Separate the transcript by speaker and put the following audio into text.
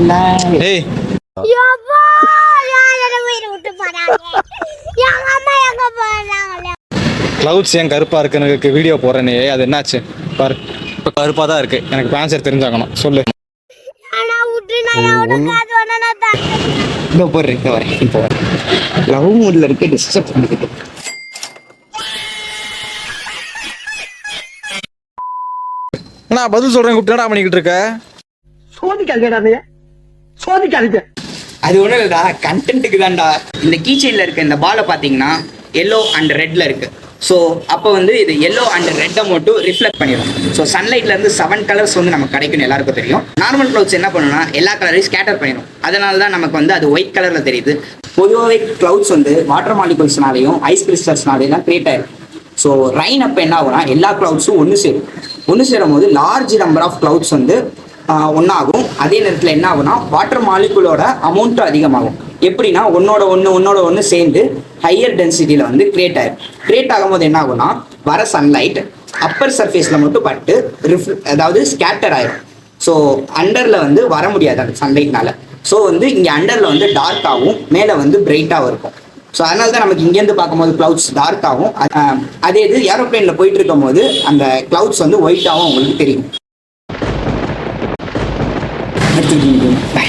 Speaker 1: ஏய்
Speaker 2: யப்பா யாரோட உயிரை விட்டு போறாங்க எங்க அம்மா எங்க போறாங்களே
Speaker 1: கிளவுட்ஸ் ஏன் கருப்பா இருக்கு எனக்கு வீடியோ போறேனே அது என்னாச்சு? பாரு. இப்போ கருப்பா தான் இருக்கு. எனக்கு ஆன்சர் தெரிஞ்சாகணும். சொல்லு.
Speaker 3: போடுறேன் லவ் மூட்ல இருக்க டிஸ்டர்ப் பண்ணிக்கிட்டு.
Speaker 1: நான் பதில் சொல்றேன் கூப்பிட்டு பண்ணிக்கிட்டு இருக்க?
Speaker 4: சோதிக்காதீங்க சோதிக்காதீங்க
Speaker 3: அது ஒண்ணும் இல்லடா கண்டென்ட்டுக்கு தான்டா. இந்த கீச்சைன்ல இருக்க இந்த பாலை பாத்தீங்கன்னா எல்லோ அண்ட் ரெட்ல இருக்கு. ஸோ அப்போ வந்து இது எல்லோ அண்ட் ரெட்டை மட்டும் ரிஃப்ளெக்ட் பண்ணிடும் ஸோ சன்லைட்ல இருந்து செவன் கலர்ஸ் வந்து நமக்கு கிடைக்கும் எல்லாருக்கும் தெரியும். நார்மல் க்ளவுட்ஸ் என்ன பண்ணுன்னா எல்லா கலரையும் ஸ்கேட்டர் பண்ணிடும் அதனால தான் நமக்கு வந்து அது ஒயிட் கலர்ல தெரியுது. பொதுவாகவே க்ளவுட்ஸ் வந்து வாட்டர் மாலிகுல்ஸ்னாலையும் ஐஸ் கிறிஸ்டல்ஸ்னாலையும் தான் கிரியேட் ஆயிருக்கு. ஸோ ரைன் அப்போ என்ன ஆகும்னா எல்லா க்ளவுட்ஸும் ஒன்று சேரும். ஒன்று சேரும் போது லார்ஜ் நம்பர் ஆஃப் க்ளவுட்ஸ் வந்து ஒன்றாகும் அதே நேரத்தில் என்ன ஆகும்னா வாட்டர் மாலிகுலோட அமௌண்ட்டும் அதிகமாகும். எப்படின்னா ஒன்னோட ஒன்று ஒன்னோட ஒன்று சேர்ந்து ஹையர் டென்சிட்டியில் வந்து கிரியேட் ஆயிரும். கிரியேட் ஆகும்போது என்ன ஆகும்னா வர சன்லைட் அப்பர் சர்ஃபேஸில் மட்டும் பட்டு ரிஃப் அதாவது ஸ்கேட்டர் ஆகிடும் ஸோ அண்டரில் வந்து வர முடியாது அந்த சன்லைட்னால ஸோ வந்து இங்கே அண்டரில் வந்து டார்க்காகவும் மேலே வந்து பிரைட்டாகவும் இருக்கும். ஸோ அதனால தான் நமக்கு இங்கேருந்து பார்க்கும்போது க்ளவுட்ஸ் டார்க்காகவும் அதே இது ஏரோப்ளேனில் போயிட்டு இருக்கும்போது அந்த க்ளவுட்ஸ் வந்து ஒயிட்டாகவும் உங்களுக்கு தெரியும். 最近一个半